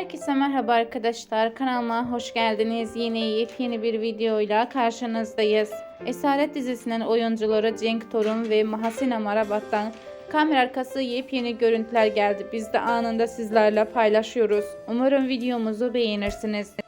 Herkese merhaba arkadaşlar. Kanalıma hoş geldiniz. Yine yepyeni bir videoyla karşınızdayız. Esaret dizisinin oyuncuları Cenk Torun ve Mahsin Amarabat'tan kamera arkası yepyeni görüntüler geldi. Biz de anında sizlerle paylaşıyoruz. Umarım videomuzu beğenirsiniz.